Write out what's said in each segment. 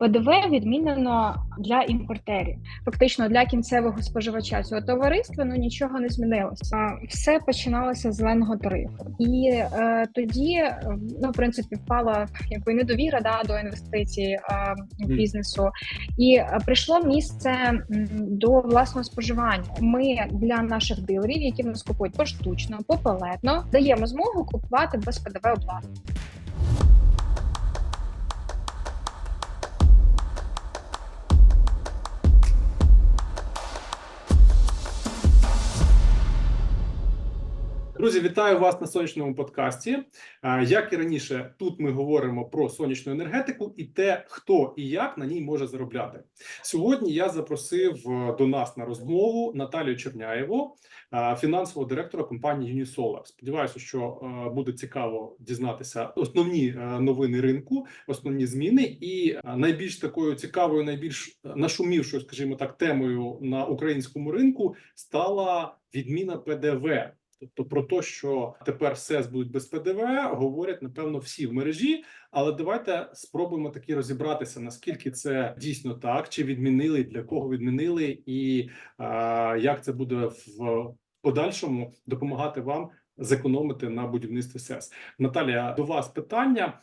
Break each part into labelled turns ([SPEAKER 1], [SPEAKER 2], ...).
[SPEAKER 1] ПДВ відмінено для імпортерів, фактично для кінцевого споживача цього товариства. Ну нічого не змінилося. Все починалося з зеленого тарифу, і е, тоді ну в принципі впала якби недовіра да до інвестицій е, бізнесу, і е, прийшло місце до власного споживання. Ми для наших дилерів, які в нас купують поштучно, попалетно, даємо змогу купувати без ПДВ обладнання.
[SPEAKER 2] Друзі, вітаю вас на сонячному подкасті. Як і раніше, тут ми говоримо про сонячну енергетику і те, хто і як на ній може заробляти. Сьогодні я запросив е, до нас на розмову Наталію Черняєву, е, фінансового директора компанії Unisolar. Сподіваюся, що е, буде цікаво дізнатися основні новини ринку, основні зміни, і найбільш такою цікавою, найбільш нашумівшою, скажімо так, темою на українському ринку стала відміна ПДВ. Тобто про те, що тепер СЕС будуть без ПДВ, говорять напевно всі в мережі. Але давайте спробуємо таки розібратися, наскільки це дійсно так, чи відмінили, для кого відмінили, і е, як це буде в подальшому допомагати вам зекономити на будівництві СЕС. Наталія, до вас питання.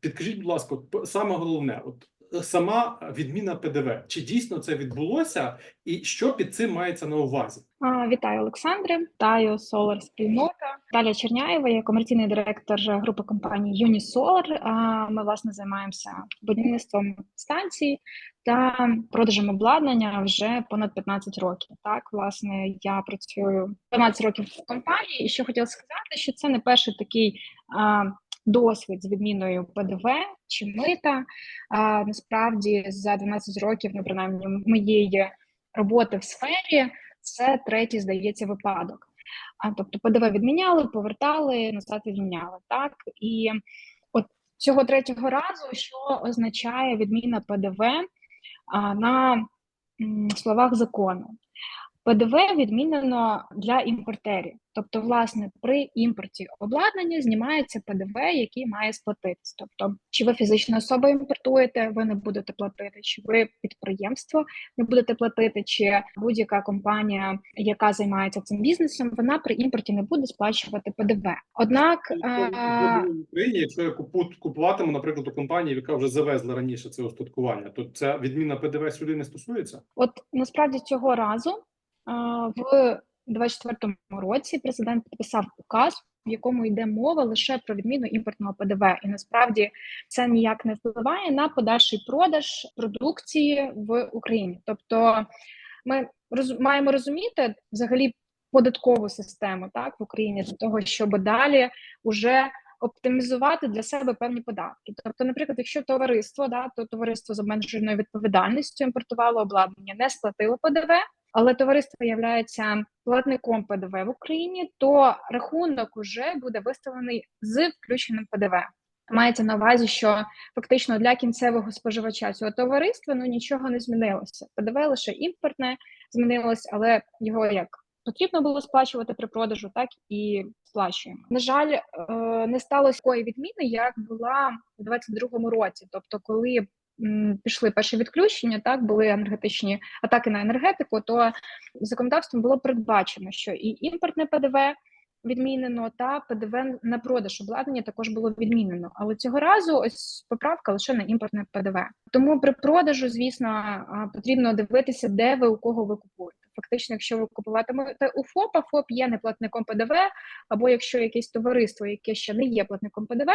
[SPEAKER 2] Підкажіть, будь ласка, саме головне, от сама відміна ПДВ, чи дійсно це відбулося, і що під цим мається на увазі?
[SPEAKER 1] Вітаю, Олександре. Вітаю Solar спільнота. Даля Черняєва, я комерційний директор групи компанії Unisolar. Ми власне займаємося будівництвом станцій та продажем обладнання вже понад 15 років. Так, власне, я працюю 12 років в компанії, і що хотіла сказати, що це не перший такий. Досвід з відміною ПДВ чи мита а, насправді за 12 років, ну принаймні моєї роботи в сфері, це третій, здається, випадок. А тобто ПДВ відміняли, повертали, назад відміняли. Так і от цього третього разу, що означає відміна ПДВ а, на словах закону. ПДВ відмінено для імпортерів, тобто, власне, при імпорті обладнання знімається ПДВ, який має сплатитись. Тобто, чи ви фізична особа імпортуєте, ви не будете платити, чи ви підприємство не будете платити, чи будь-яка компанія, яка займається цим бізнесом, вона при імпорті не буде сплачувати ПДВ. Однак
[SPEAKER 2] Тобто,
[SPEAKER 1] е,
[SPEAKER 2] Україні, якщо я купу, купуватиму, наприклад, у компанії, яка вже завезла раніше це устаткування, то ця відміна ПДВ сюди не стосується?
[SPEAKER 1] От насправді цього разу в 24-му році президент підписав указ, в якому йде мова лише про відміну імпортного ПДВ, і насправді це ніяк не впливає на подальший продаж продукції в Україні. Тобто, ми роз, маємо розуміти взагалі податкову систему так в Україні для того, щоб далі уже оптимізувати для себе певні податки. Тобто, наприклад, якщо товариство, да, то товариство з обмеженою відповідальністю імпортувало обладнання, не сплатило ПДВ, але товариство є платником ПДВ в Україні, то рахунок уже буде виставлений з включеним ПДВ. Мається на увазі, що фактично для кінцевого споживача цього товариства ну нічого не змінилося. ПДВ лише імпортне змінилось, але його як потрібно було сплачувати при продажу, так і сплачуємо. На жаль, е, не сталося такої відміни, як була у 2022 році. Тобто, коли пішли перші відключення, так були енергетичні атаки на енергетику, то законодавством було передбачено, що і імпортне ПДВ відмінено, та ПДВ на продаж обладнання також було відмінено. Але цього разу ось поправка лише на імпортне ПДВ. Тому при продажу, звісно, потрібно дивитися, де ви у кого ви купуєте. Фактично, якщо ви купуватимете у ФОПа, ФОП є не платником ПДВ, або якщо якесь товариство, яке ще не є платником ПДВ,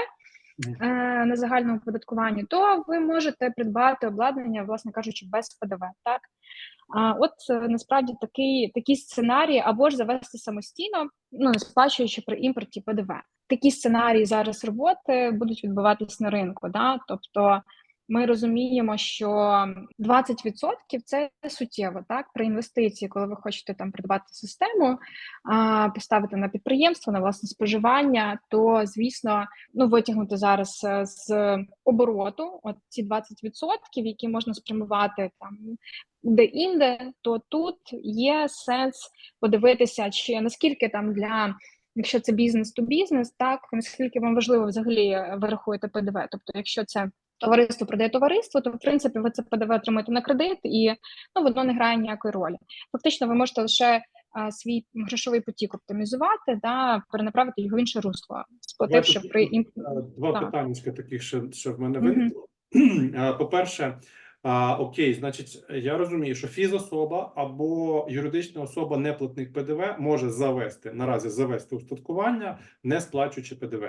[SPEAKER 1] на загальному оподаткуванні, то ви можете придбати обладнання, власне кажучи, без ПДВ. Так а от е, насправді такий такі сценарії або ж завести самостійно, ну не сплачуючи при імпорті ПДВ. Такі сценарії зараз роботи будуть відбуватись на ринку. Да? Тобто ми розуміємо, що 20% це суттєво так при інвестиції, коли ви хочете там придбати систему, а, поставити на підприємство, на власне споживання, то звісно, ну витягнути зараз е, з обороту, от ці 20%, які можна спрямувати там де-інде, то тут є сенс подивитися, чи наскільки там для. Якщо це бізнес то бізнес, так наскільки вам важливо взагалі ви рахуєте ПДВ? Тобто, якщо це товариство продає товариство, то в принципі ви це ПДВ отримаєте на кредит, і ну воно не грає ніякої ролі. Фактично, ви можете лише а, свій грошовий потік оптимізувати, да, перенаправити його в інше русло, сплативши
[SPEAKER 2] Давайте
[SPEAKER 1] при імп...
[SPEAKER 2] Е, Два
[SPEAKER 1] Так.
[SPEAKER 2] питання таких, що, що в мене виникло. Е, По-перше, а, окей, значить, я розумію, що фізособа або юридична особа, не платник ПДВ, може завести наразі завести устаткування, не сплачуючи ПДВ.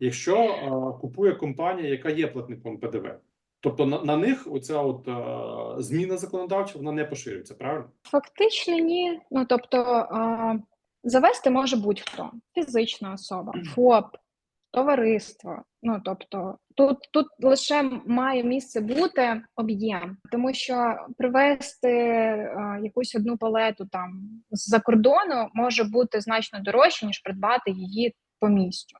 [SPEAKER 2] Якщо а, купує компанія, яка є платником ПДВ, тобто на, на них оця от а, зміна законодавча вона не поширюється, правильно?
[SPEAKER 1] Фактично ні. Ну тобто а, завести може будь-хто: фізична особа, ФОП, товариство. Ну тобто, тут, тут лише має місце бути об'єм, тому що привезти а, якусь одну палету там з-за кордону може бути значно дорожче, ніж придбати її по місту.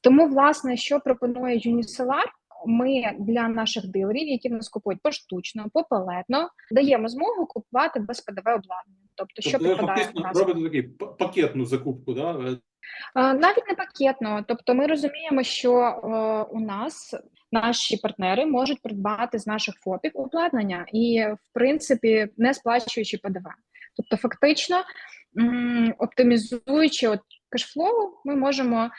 [SPEAKER 1] Тому, власне, що пропонує Unisolar, ми для наших дилерів, які в нас купують поштучно, попалетно, даємо змогу купувати без ПДВ обладнання. Тобто, що
[SPEAKER 2] Тобто
[SPEAKER 1] підпадає в нас.
[SPEAKER 2] робите такий пакетну закупку, да? Е,
[SPEAKER 1] Е, Навіть не пакетно. Тобто, ми розуміємо, що е, у нас наші партнери можуть придбати з наших ФОПів обладнання і, в принципі, не сплачуючи ПДВ. Тобто, фактично, м, оптимізуючи от кешфлоу, ми можемо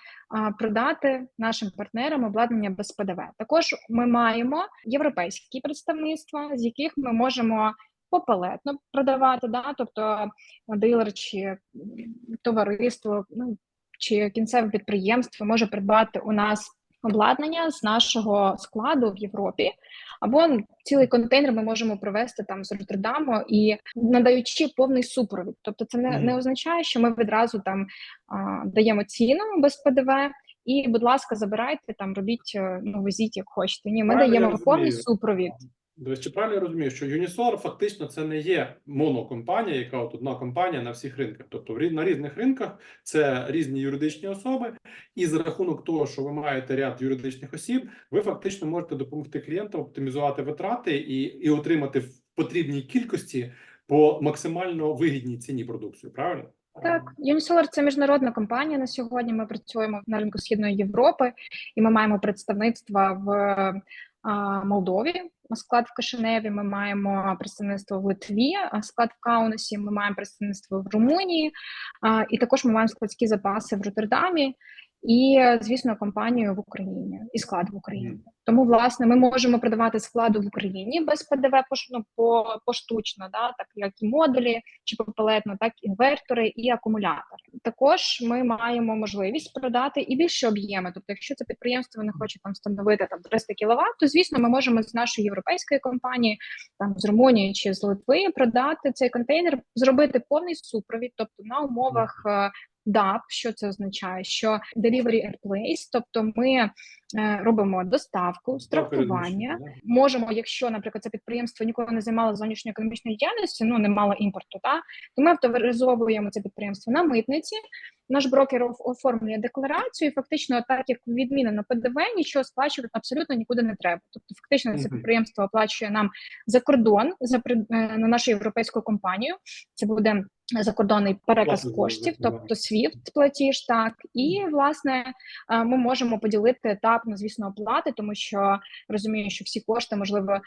[SPEAKER 1] продати нашим партнерам обладнання без ПДВ. Також ми маємо європейські представництва, з яких ми можемо попалетно продавати, да? тобто дилер чи товариство, ну чи кінцеве підприємство може придбати у нас обладнання з нашого складу в Європі, або цілий контейнер ми можемо привезти там з Роттердаму і надаючи повний супровід. Тобто, це не, не означає, що ми відразу там а, даємо ціну без ПДВ. І, будь ласка, забирайте там, робіть, е, ну везіть як хочете. Ні, ми
[SPEAKER 2] Правильно
[SPEAKER 1] даємо повний супровід.
[SPEAKER 2] До речі, правильно я розумію, що Unisor фактично це не є монокомпанія, яка от одна компанія на всіх ринках. Тобто на різних ринках це різні юридичні особи, і за рахунок того, що ви маєте ряд юридичних осіб, ви фактично можете допомогти клієнтам оптимізувати витрати і, і отримати в потрібній кількості по максимально вигідній ціні продукцію. Правильно?
[SPEAKER 1] Так, Unisolar – це міжнародна компанія на сьогодні. Ми працюємо на ринку Східної Європи, і ми маємо представництва в Молдові, склад в Кишиневі. Ми маємо представництво в Литві, склад в Каунасі. Ми маємо представництво в Румунії, і також ми маємо складські запаси в Роттердамі. І, звісно, компанію в Україні і склад в Україні. Тому, власне, ми можемо продавати складу в Україні без ПДВ ну, по, поштучно, да, так як і модулі чи попелетно, так інвертори і акумулятори. Також ми маємо можливість продати і більше об'єми. Тобто, якщо це підприємство не хоче там встановити там 300 кВт, то звісно, ми можемо з нашої європейської компанії, там з Румунії чи з Литви, продати цей контейнер, зробити повний супровід, тобто на умовах. е, DAP, що це означає? Що Delivery and Place, тобто ми е, робимо доставку, страхування, можемо, якщо, наприклад, це підприємство ніколи не займало зовнішньої економічної діяльності, ну не мало імпорту, та то ми авторизовуємо це підприємство на митниці. Наш брокер оф- оформлює декларацію, і фактично, так як відмінено ПДВ, нічого сплачувати абсолютно нікуди не треба. Тобто, фактично, це підприємство оплачує нам за кордон за е, на нашу європейську компанію. Це буде закордонний переказ
[SPEAKER 2] Плата
[SPEAKER 1] коштів, тобто SWIFT платіж, так і власне е, ми можемо поділити етапно, звісно, оплати, тому що розумію, що всі кошти можливо, е,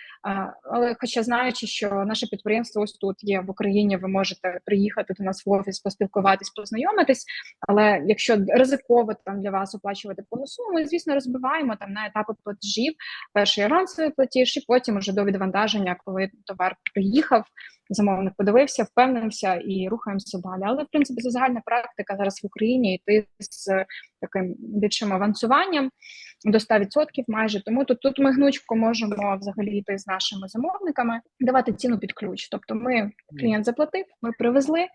[SPEAKER 1] але хоча знаючи, що наше підприємство ось тут є в Україні, ви можете приїхати до нас в офіс, поспілкуватись, познайомитись. Але якщо ризиково там для вас оплачувати повну суму, ми звісно розбиваємо там на етапи платежів, перший авансовий платіж, і потім уже до відвантаження, коли товар приїхав. Замовник подивився, впевнився і рухаємося далі. Але в принципі це загальна практика зараз в Україні йти з таким більшим авансуванням до 100% майже. Тому тут, тут ми гнучко можемо взагалі йти з нашими замовниками, давати ціну під ключ. Тобто, ми клієнт заплатив, ми привезли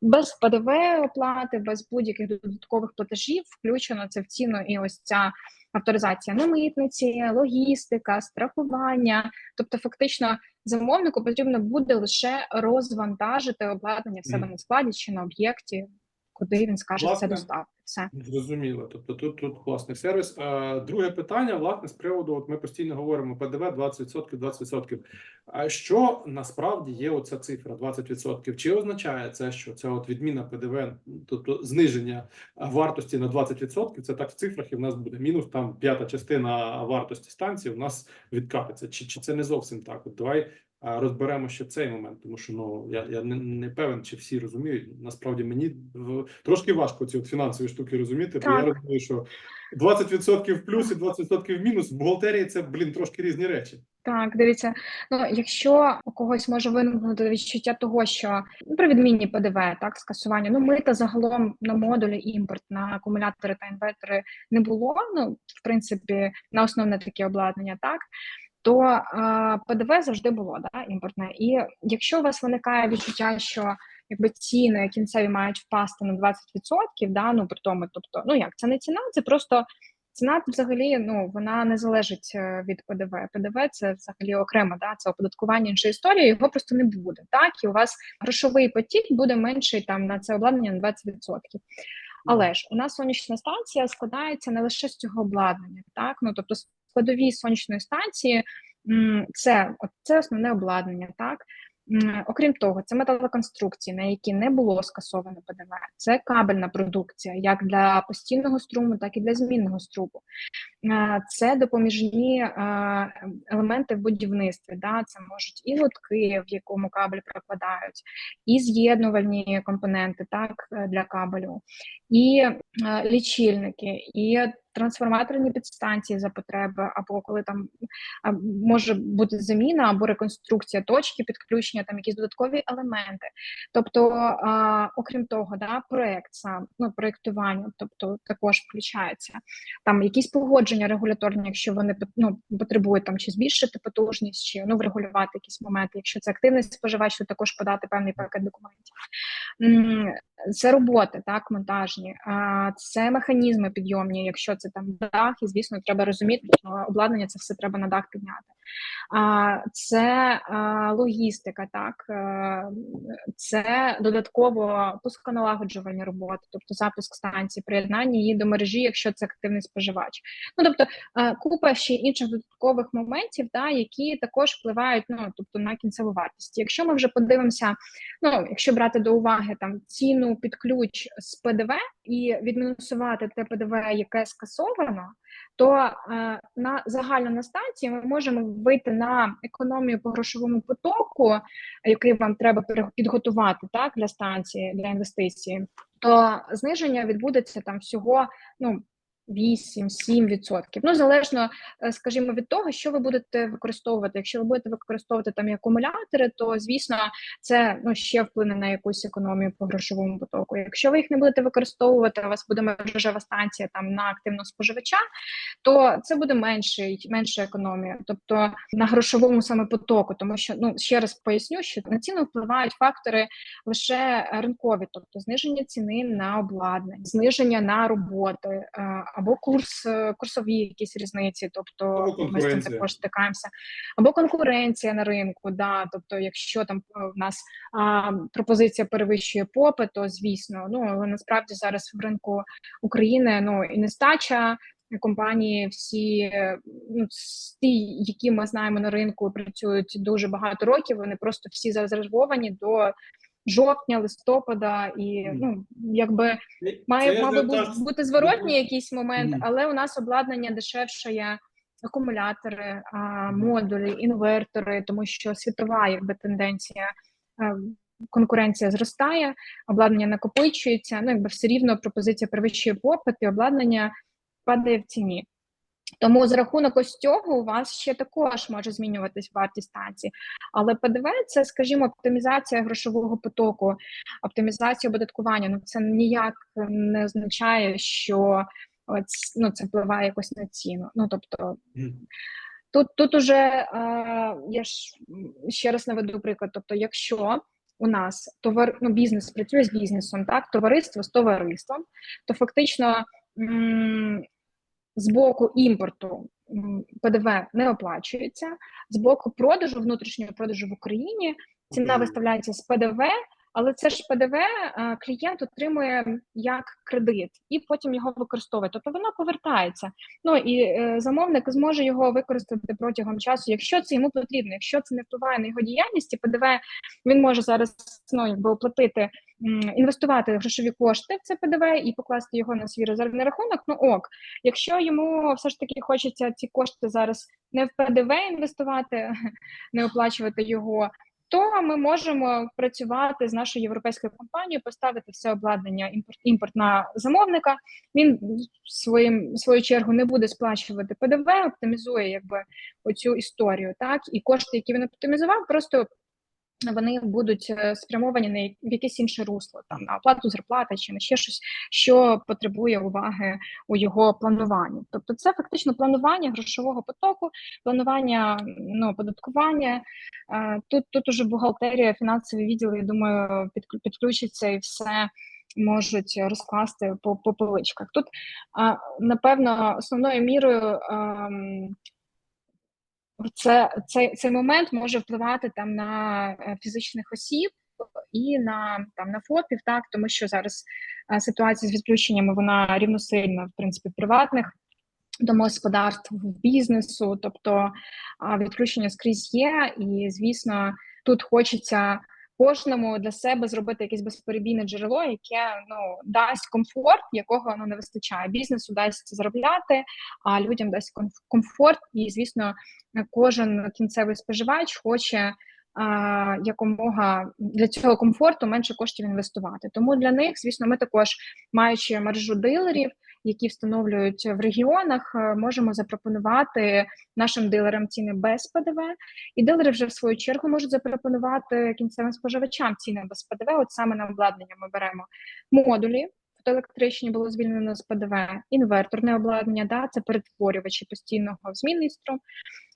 [SPEAKER 1] без ПДВ оплати, без будь-яких додаткових платежів. Включено це в ціну, і ось ця авторизація на митниці, логістика, страхування. Тобто, фактично, замовнику потрібно буде лише розвантажити обладнання в себе на складі чи на об'єкті, куди він скаже це
[SPEAKER 2] Власне,
[SPEAKER 1] доставити. Все.
[SPEAKER 2] Зрозуміло. Тобто тут, тут класний сервіс. А, друге питання, власне, з приводу, от ми постійно говоримо ПДВ 20%, 20%. А що насправді є оця цифра 20%? Чи означає це, що це от відміна ПДВ, тобто зниження вартості на 20%, це так в цифрах, і в нас буде мінус там п'ята частина вартості станції у нас відкатиться. Чи, чи це не зовсім так? От давай розберемо ще цей момент, тому що ну я, я не, не певен, чи всі розуміють. Насправді мені трошки важко ці от фінансові штуки розуміти, бо я розумію, що 20% плюс і 20% мінус в бухгалтерії це, блін, трошки різні речі.
[SPEAKER 1] Так, дивіться, ну якщо у когось може виникнути відчуття того, що ну, при відміні ПДВ, так, скасування, ну мита загалом на модулі імпорт на акумулятори та інвертори не було. Ну, в принципі, на основне таке обладнання, так. То е, ПДВ завжди було да, імпортне. І якщо у вас виникає відчуття, що якби ціни кінцеві мають впасти на 20%, да, ну при тому, тобто, ну як це не ціна, це просто Ціна взагалі ну вона не залежить е, від ПДВ. ПДВ це взагалі окремо, да, це оподаткування іншої історії, його просто не буде. Так, і у вас грошовий потік буде менший там на це обладнання на 20%. Але ж у нас сонячна станція складається не лише з цього обладнання, так ну тобто складові сонячної станції це, це основне обладнання, так. Окрім того, це металоконструкції, на які не було скасовано ПДВ. Це кабельна продукція, як для постійного струму, так і для змінного струму. Е, Це допоміжні е, елементи в будівництві. Да? Це можуть і лотки, в якому кабель прокладають, і з'єднувальні компоненти так, е, для кабелю, і лічильники, і трансформаторні підстанції за потреби, або коли там може бути заміна або реконструкція точки підключення, там якісь додаткові елементи. Тобто, окрім того, да, проект сам, ну, проєктування, тобто також включається. Там якісь погодження регуляторні, якщо вони ну, потребують там чи збільшити потужність, чи ну, врегулювати якісь моменти. Якщо це активний споживач, то також подати певний пакет документів. Це роботи, так, монтажні, це механізми підйомні, якщо це там дах, і звісно, треба розуміти, що обладнання це все треба на дах підняти. А, Це логістика, так, е, це додатково пусконалагоджувальні роботи, тобто запуск станції, приєднання її до мережі, якщо це активний споживач. Ну тобто е, купа ще інших додаткових моментів, да, які також впливають ну, тобто, на кінцеву вартість. Якщо ми вже подивимося, ну якщо брати до уваги там ціну під ключ з ПДВ і відмінусувати те ПДВ, яке скасовано, то е, на загально на станції ми можемо вийти на економію по грошовому потоку, який вам треба підготувати так для станції для інвестиції, то зниження відбудеться там всього ну 8-7%. Ну, залежно, е, скажімо, від того, що ви будете використовувати. Якщо ви будете використовувати там акумулятори, то звісно це ну ще вплине на якусь економію по грошовому потоку. Якщо ви їх не будете використовувати, у вас буде мережева станція там на активного споживача, то це буде менший, менша економія, тобто на грошовому саме потоку, тому що ну ще раз поясню, що на ціну впливають фактори лише ринкові, тобто зниження ціни на обладнання, зниження на роботи е, або курс, е, курсові якісь різниці, тобто ми з цим також стикаємося, або конкуренція на ринку. Да, тобто, якщо там е, в нас а, пропозиція перевищує попит, то звісно, ну але насправді зараз в ринку України ну і нестача. Компанії всі е, ну, ті, які ми знаємо на ринку, працюють дуже багато років. Вони просто всі зарезервовані до жовтня, листопада, і ну якби
[SPEAKER 2] Це
[SPEAKER 1] має мав би бути зворотній якийсь момент, але у нас обладнання дешевше є акумулятори, а, модулі, інвертори, тому що світова якби тенденція. Конкуренція зростає, обладнання накопичується. Ну, якби все рівно пропозиція перевищує попит, і обладнання падає в ціні. Тому за рахунок ось цього у вас ще також може змінюватись вартість станції. Але ПДВ це, скажімо, оптимізація грошового потоку, оптимізація оподаткування. Ну це ніяк не означає, що ось, ну, це впливає якось на ціну. Ну тобто Тут тут уже е, я ж ще раз наведу приклад. Тобто, якщо у нас товар, ну, бізнес працює з бізнесом, так, товариство з товариством, то фактично м, з боку імпорту ПДВ не оплачується, з боку продажу, внутрішнього продажу в Україні ціна виставляється з ПДВ Але це ж ПДВ е, клієнт отримує як кредит і потім його використовує. Тобто воно повертається. Ну і е, замовник зможе його використати протягом часу, якщо це йому потрібно. Якщо це не впливає на його діяльність, і ПДВ він може зараз ну, якби оплатити, інвестувати грошові кошти в це ПДВ і покласти його на свій резервний рахунок. Ну ок, якщо йому все ж таки хочеться ці кошти зараз не в ПДВ інвестувати, не оплачувати його. То ми можемо працювати з нашою європейською компанією, поставити все обладнання імпорт, імпорт на замовника. Він своїм свою чергу не буде сплачувати ПДВ, оптимізує якби оцю історію. Так і кошти, які він оптимізував, просто вони будуть е, спрямовані на в якесь інше русло, там на оплату зарплати чи на ще щось, що потребує уваги у його плануванні. Тобто, це фактично планування грошового потоку, планування ну, оподаткування. Е, Тут тут уже бухгалтерія, фінансові відділи, я думаю, підклю- підключаться і все можуть розкласти по, по поличках. Тут, а, напевно, основною мірою. ем, це, цей, цей момент може впливати там на е, фізичних осіб і на там на ФОПів, так? Тому що зараз а, ситуація з відключеннями вона рівносильна, в принципі, приватних домогосподарств, бізнесу, тобто а, відключення скрізь є, і звісно, тут хочеться кожному для себе зробити якесь безперебійне джерело, яке ну дасть комфорт, якого ну не вистачає. Бізнесу дасть заробляти, а людям дасть комфорт, і звісно, кожен кінцевий споживач хоче. Якомога для цього комфорту менше коштів інвестувати. Тому для них, звісно, ми також, маючи мережу дилерів, які встановлюють в регіонах, е, можемо запропонувати нашим дилерам ціни без ПДВ, і дилери вже в свою чергу можуть запропонувати кінцевим споживачам ціни без ПДВ. От саме на обладнання ми беремо модулі. Фотоелектричні було звільнено з ПДВ, інверторне обладнання, да, це перетворювачі постійного змінний струм,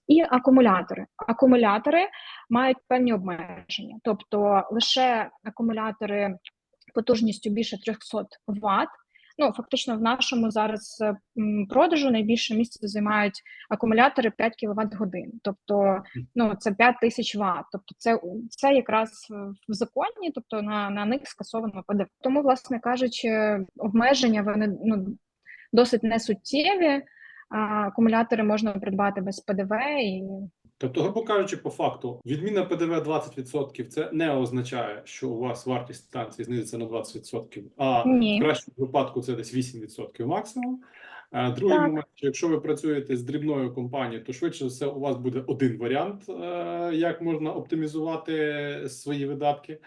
[SPEAKER 1] і акумулятори. Акумулятори мають певні обмеження, тобто лише акумулятори потужністю більше 300 Вт. Ну, фактично, в нашому зараз е, продажу найбільше місце займають акумулятори 5 кВт годин. Тобто, ну це 5 тисяч Вт. Тобто, це, це якраз в- в законі, тобто на, на них скасовано ПДВ. Тому, власне кажучи, обмеження вони ну досить несуттєві. А, акумулятори можна придбати без ПДВ і
[SPEAKER 2] Тобто, грубо кажучи, по факту, відміна ПДВ 20% це не означає, що у вас вартість станції знизиться на 20%, а
[SPEAKER 1] Ні.
[SPEAKER 2] в кращому випадку це десь 8% максимум. Е, Другий
[SPEAKER 1] Так.
[SPEAKER 2] момент, що якщо ви працюєте з дрібною компанією, то швидше за все у вас буде один варіант, е, як можна оптимізувати свої видатки.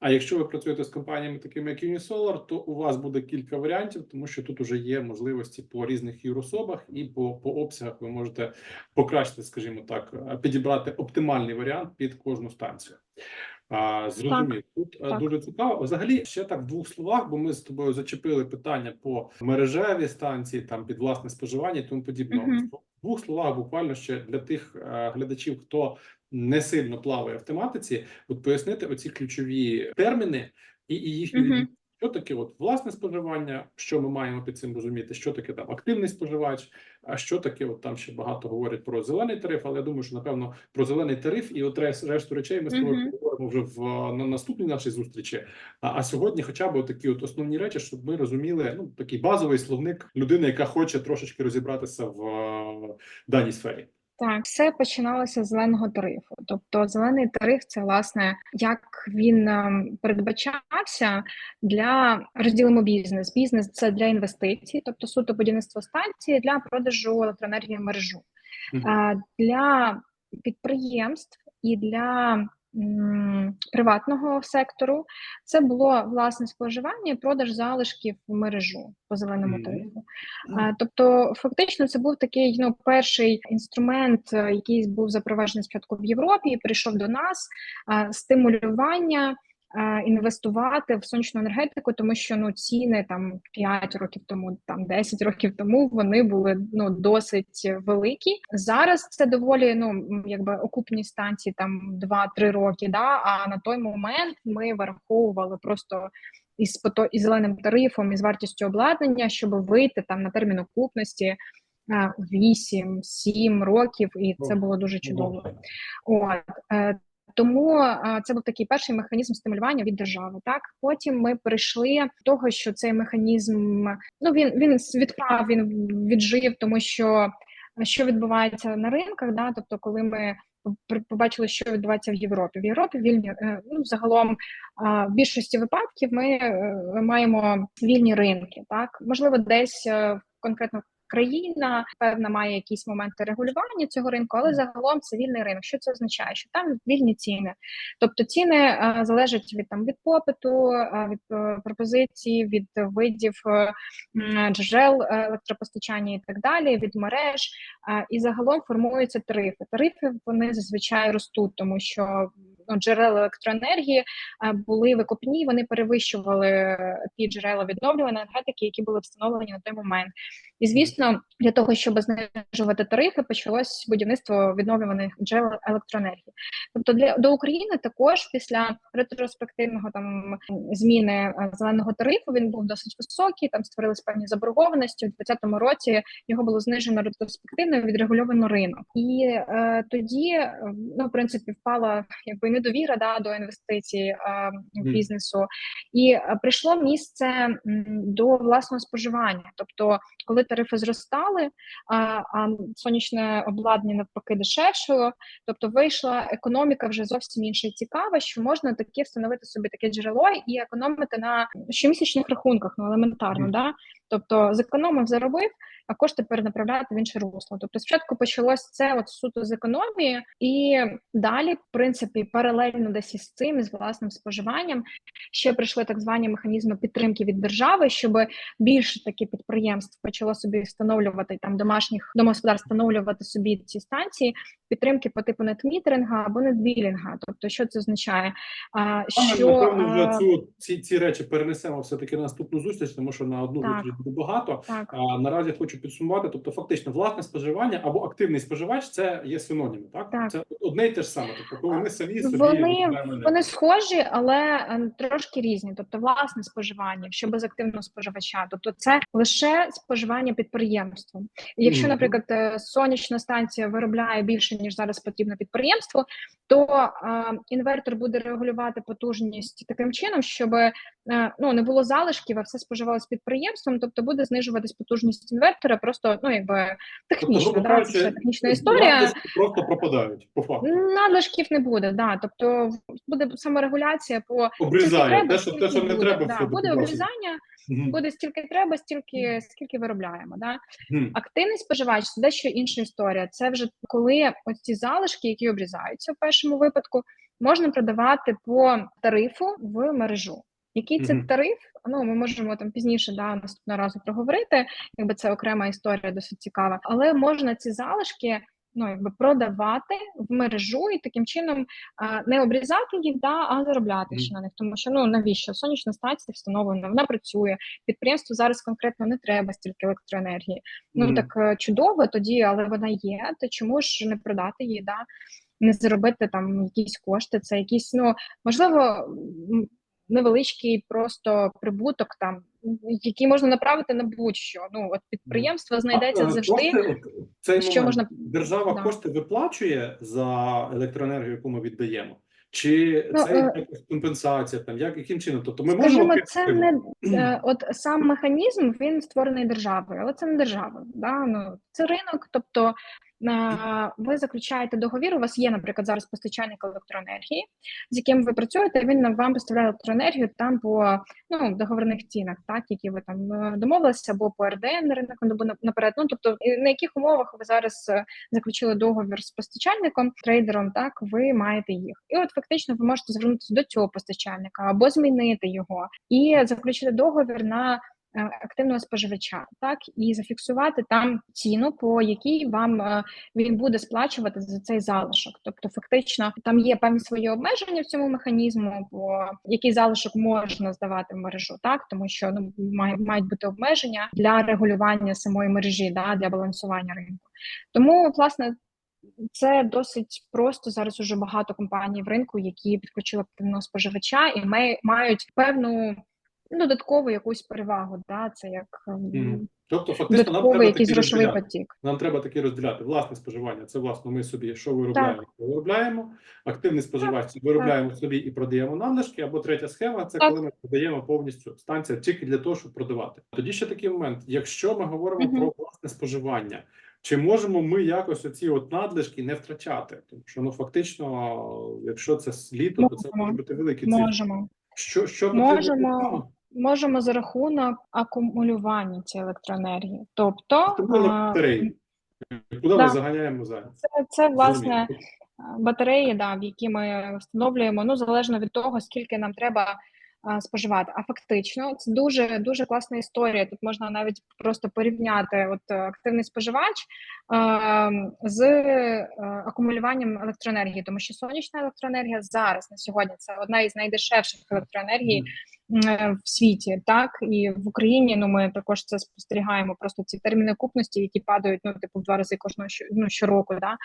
[SPEAKER 2] А якщо ви працюєте з компаніями, такими як Unisolar, то у вас буде кілька варіантів, тому що тут вже є можливості по різних юрособах і по, по обсягах ви можете покращити, скажімо так, е, підібрати оптимальний варіант під кожну станцію. А, зрозумів. Тут е,
[SPEAKER 1] так.
[SPEAKER 2] дуже цікаво. Взагалі, ще так в двох словах, бо ми з тобою зачепили питання по мережеві станції, там під власне споживання і тому подібне.
[SPEAKER 1] Мгм.
[SPEAKER 2] В двох словах, буквально ще для тих е, глядачів, хто не сильно плаває в тематиці, от пояснити оці ключові терміни і, і їхню
[SPEAKER 1] Мгм.
[SPEAKER 2] відмінність. Що таке от власне споживання? Що ми маємо під цим розуміти? Що таке там активний споживач? А що таке? От там ще багато говорять про зелений тариф, але я думаю, що напевно про зелений тариф і от решту речей ми з тобою
[SPEAKER 1] Мгм.
[SPEAKER 2] поговоримо вже в на наступній нашій зустрічі. А, а сьогодні, хоча б такі от основні речі, щоб ми розуміли ну такий базовий словник людини, яка хоче трошечки розібратися в е, даній сфері.
[SPEAKER 1] Так, все починалося з зеленого тарифу. Тобто, зелений тариф це власне як він ем, передбачався для розділимо бізнес. Бізнес це для інвестицій, тобто суто будівництво станції для продажу електроенергії в мережу. Е, Для підприємств і для приватного сектору це було власне споживання і продаж залишків в мережу по зеленому тарифу. Тобто, фактично, це був такий ну, перший інструмент, е, який був запроваджений спочатку в Європі і прийшов до нас стимулювання. А, Інвестувати в сонячну енергетику, тому що ну ціни там 5 років тому, там 10 років тому вони були ну досить великі. Зараз це доволі ну якби окупні станції там 2-3 роки. Да, а на той момент ми враховували просто із пото із зеленим тарифом, із вартістю обладнання, щоб вийти там на термін окупності 8-7 років, і це було дуже чудово. От е, Тому це був такий перший механізм стимулювання від держави. Так потім ми перейшли до того, що цей механізм ну він він відправ, він віджив, тому що що відбувається на ринках, да, тобто, коли ми побачили, що відбувається в Європі. В Європі вільні е, ну загалом в більшості випадків ми е, маємо вільні ринки. Так можливо, десь е, конкретно. Країна певна має якісь моменти регулювання цього ринку, але загалом це вільний ринок. Що це означає? Що там вільні ціни, тобто ціни е, залежать від там від попиту, е, від е, пропозиції, від видів джерел електропостачання і так далі, від мереж. І загалом формуються тарифи. Тарифи вони зазвичай ростуть, тому що джерела електроенергії були викопні, вони перевищували е, ті джерела відновлюваної енергетики, які були встановлені на той момент. І звісно, для того, щоб знижувати тарифи, почалось будівництво відновлюваних джерел електроенергії. Тобто для до України також після ретроспективного там зміни е, зеленого тарифу він був досить високий. Там створились певні заборгованості. У 2020 році його було знижено ретроспективно відрегульовано ринок, і е, тоді е, ну в принципі впала якби недовіра да до інвестицій е, бізнесу, і е, прийшло місце до власного споживання. Тобто, коли тарифи зростали, а, а сонячне обладнання навпаки дешевшало, тобто вийшла економіка вже зовсім інша і цікава, що можна таке встановити собі таке джерело і економити на щомісячних рахунках, ну елементарно,
[SPEAKER 2] Мгм.
[SPEAKER 1] да. Тобто зекономив, заробив, а кошти перенаправляти в інше русло. Тобто, спочатку почалось це от суто з економії, і далі, в принципі, паралельно десь із цим, з власним споживанням, ще прийшли так звані механізми підтримки від держави, щоб більше таки підприємств почало собі встановлювати там домашніх домогосподарств встановлювати собі ці станції підтримки по типу нетмітеринга або нетбілінга. Тобто, що це означає? А,
[SPEAKER 2] Що,
[SPEAKER 1] що
[SPEAKER 2] напевно, вже цю ці, ці речі перенесемо все таки на наступну зустріч, тому що на одну
[SPEAKER 1] Так.
[SPEAKER 2] буде багато.
[SPEAKER 1] так.
[SPEAKER 2] А наразі хочу підсумувати. Тобто, фактично, власне споживання або активний споживач це є синоніми. Так,
[SPEAKER 1] Так.
[SPEAKER 2] це одне й те ж саме. Тобто, коли ми самі собі
[SPEAKER 1] Вони, вони схожі, але е, трошки різні. Тобто, власне споживання, що без активного споживача. Тобто, це лише споживання підприємством. Якщо, наприклад, е, сонячна станція виробляє більше ніж зараз потрібно підприємству, то е, інвертор буде регулювати потужність таким чином, щоб ну не було залишків, а все споживалось підприємством. Тобто буде знижуватись потужність інвертора, просто ну якби технічно,
[SPEAKER 2] грубо
[SPEAKER 1] да, це технічна історія.
[SPEAKER 2] просто пропадають по факту.
[SPEAKER 1] Надлишків не буде, да. Тобто буде саморегуляція по
[SPEAKER 2] Обрізає
[SPEAKER 1] скільки
[SPEAKER 2] те, що те, що не
[SPEAKER 1] буде.
[SPEAKER 2] треба,
[SPEAKER 1] Да, буде обрізання, буде стільки треба, стільки скільки виробляємо. Да. Активний споживач це дещо інша історія. Це вже коли ось ці залишки, які обрізаються в першому випадку, можна продавати по тарифу в мережу. Який це тариф? Ну ми можемо там пізніше да наступного разу проговорити, якби це окрема історія, досить цікава. Але можна ці залишки ну якби продавати в мережу і таким чином а, не обрізати їх, да, а заробляти ще на них. Тому що ну навіщо сонячна станція встановлена, вона працює. Підприємству зараз конкретно не треба стільки електроенергії. Ну так е, чудово тоді, але вона є. То чому ж не продати її? Да? Не заробити там якісь кошти, це якісь, ну можливо, невеличкий просто прибуток, там який можна направити на будь-що. Ну от підприємство знайдеться
[SPEAKER 2] А,
[SPEAKER 1] завжди.
[SPEAKER 2] кошти, цей
[SPEAKER 1] що
[SPEAKER 2] момент.
[SPEAKER 1] можна-
[SPEAKER 2] держава
[SPEAKER 1] да.
[SPEAKER 2] кошти виплачує за електроенергію, яку ми віддаємо, чи
[SPEAKER 1] Ну,
[SPEAKER 2] це
[SPEAKER 1] е,
[SPEAKER 2] якась компенсація? Там як яким чином? Тобто ми
[SPEAKER 1] Скажімо,
[SPEAKER 2] можемо
[SPEAKER 1] це не е, от сам механізм він створений державою, але це не держава. Да? Ну це ринок. Тобто ви заключаєте договір. У вас є, наприклад, зараз постачальник електроенергії, з яким ви працюєте. Він вам поставляє електроенергію там по ну договірних цінах, так які ви там е, домовилися, або по РДН ринок або наперед. Ну тобто, на яких умовах ви зараз е, заключили договір з постачальником, трейдером, так ви маєте їх, і от фактично ви можете звернутися до цього постачальника або змінити його і заключити договір на активного споживача, так і зафіксувати там ціну, по якій вам е, він буде сплачувати за цей залишок. Тобто, фактично, там є певні свої обмеження в цьому механізму, по який залишок можна здавати в мережу, так тому що ну мають бути обмеження для регулювання самої мережі, да, для балансування ринку. Тому, власне. Це досить просто зараз. Уже багато компаній в ринку, які підключили активного споживача і має- мають певну додаткову якусь перевагу. Да? Це як
[SPEAKER 2] Мгм. Тобто, фактично, нам
[SPEAKER 1] додатковий
[SPEAKER 2] треба
[SPEAKER 1] якийсь грошовий потік.
[SPEAKER 2] Нам треба таки розділяти власне споживання. Це власне ми собі що виробляємо, то виробляємо. Активний споживач це виробляємо собі і продаємо надлишки. Або третя схема це
[SPEAKER 1] Так.
[SPEAKER 2] коли ми продаємо повністю станція тільки для того, щоб продавати. Тоді ще такий момент: якщо ми говоримо
[SPEAKER 1] Мгм.
[SPEAKER 2] про власне споживання, чи можемо ми якось оці от надлишки не втрачати? Тому що ну фактично, якщо це літо, то це може бути великі цифри.
[SPEAKER 1] Можемо.
[SPEAKER 2] Що що
[SPEAKER 1] Можемо. Можемо за рахунок акумулювання цієї електроенергії. Тобто,
[SPEAKER 2] батареї. Куди ми заганяємо зараз?
[SPEAKER 1] це, це власне батареї, да, в які ми встановлюємо, ну залежно від того, скільки нам треба споживати. А фактично, це дуже дуже класна історія. Тут можна навіть просто порівняти от е, активний споживач е, з е, акумулюванням електроенергії, тому що сонячна електроенергія зараз на сьогодні це одна із найдешевших електроенергій в світі, так і в Україні. Ну ми також це спостерігаємо. Просто ці терміни купності, які падають ну типу в два рази кожного ну, щороку. Да?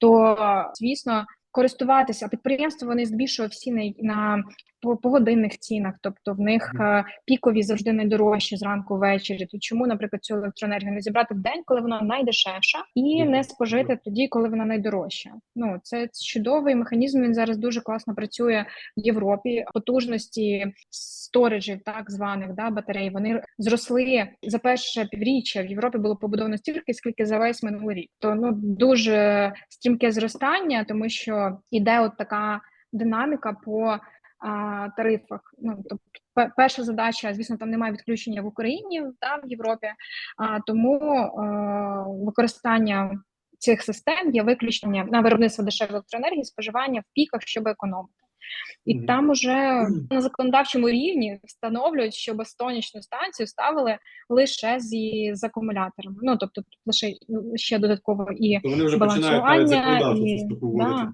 [SPEAKER 1] То звісно. Користуватися а підприємства вони здебільшого всі на, на по, погодинних цінах, тобто в них е, пікові завжди найдорожчі зранку ввечері. То чому, наприклад, цю електроенергію не зібрати в день, коли вона найдешевша, і не спожити тоді, коли вона найдорожча? Ну це чудовий механізм. Він зараз дуже класно працює в Європі. Потужності сториджів, так званих да батарей, вони зросли за перше півріччя. В Європі було побудовано стільки, скільки за весь минулий рік. То ну дуже стрімке зростання, тому що іде от така динаміка по а, тарифах. Ну тобто, перша задача, звісно, там немає відключення в Україні та в Європі, а тому е, використання цих систем є виключення на виробництво дешевої електроенергії, споживання в піках, щоб економити. І
[SPEAKER 2] Мгм.
[SPEAKER 1] там уже на законодавчому рівні встановлюють, щоб сонячну станцію ставили лише зі з акумуляторами. Ну тобто лише ще додатково і
[SPEAKER 2] вони вже починають навіть
[SPEAKER 1] балансування і-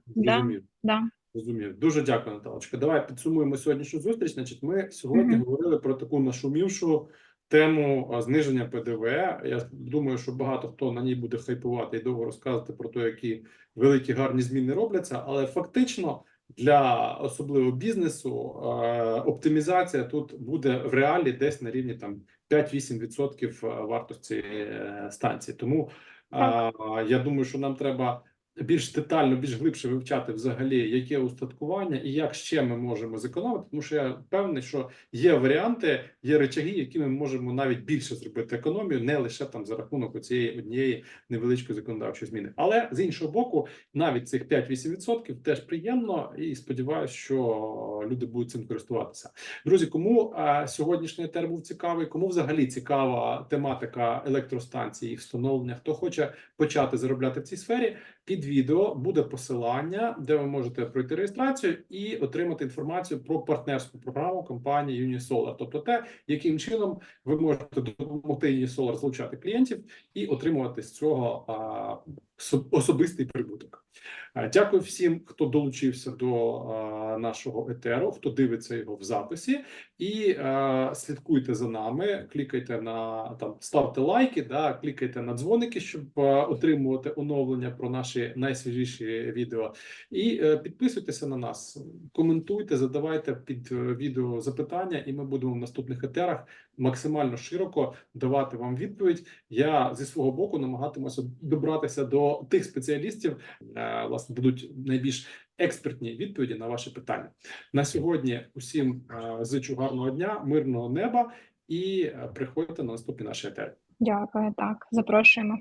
[SPEAKER 1] да, да. Да.
[SPEAKER 2] Зрозумів. Дуже дякую, Наталочка. Давай підсумуємо сьогоднішню зустріч. Значить, ми сьогодні
[SPEAKER 1] Мгм.
[SPEAKER 2] говорили про таку нашумівшу тему зниження ПДВ. Я думаю, що багато хто на ній буде хайпувати і довго розказувати про те, які великі гарні зміни робляться, але фактично. Для особливо бізнесу е, оптимізація тут буде в реалі десь на рівні там 5-8% вартості е, станції. Тому е, я думаю, що нам треба більш детально, більш глибше вивчати взагалі, яке устаткування і як ще ми можемо зекономити. Тому що я впевнений, що є варіанти, є речаги, які ми можемо навіть більше зробити економію, не лише там за рахунок цієї однієї невеличкої законодавчої зміни. Але з іншого боку, навіть цих 5-8% теж приємно, і сподіваюся, що люди будуть цим користуватися. Друзі, кому е, сьогоднішній етер був цікавий, кому взагалі цікава тематика електростанцій, їх встановлення, хто хоче почати заробляти в цій сфері. Під відео буде посилання, де ви можете пройти реєстрацію і отримати інформацію про партнерську програму компанії Unisolar. Тобто, те, яким чином ви можете допомогти Unisolar залучати клієнтів і отримувати з цього особистий прибуток. Дякую всім, хто долучився до нашого етеру, хто дивиться його в записі, і е, слідкуйте за нами. Клікайте на там, ставте лайки, да, клікайте на дзвоники, щоб е, отримувати оновлення про наші найсвіжіші відео. І е, підписуйтеся на нас, коментуйте, задавайте під е, відео запитання, і ми будемо в наступних етерах максимально широко давати вам відповідь. Я зі свого боку намагатимуся добратися до тих спеціалістів, е, власне, дадуть найбільш експертні відповіді на ваші питання. На сьогодні усім е, зичу гарного дня, мирного неба і е, приходьте на наступні наші етери.
[SPEAKER 1] Дякую, так запрошуємо.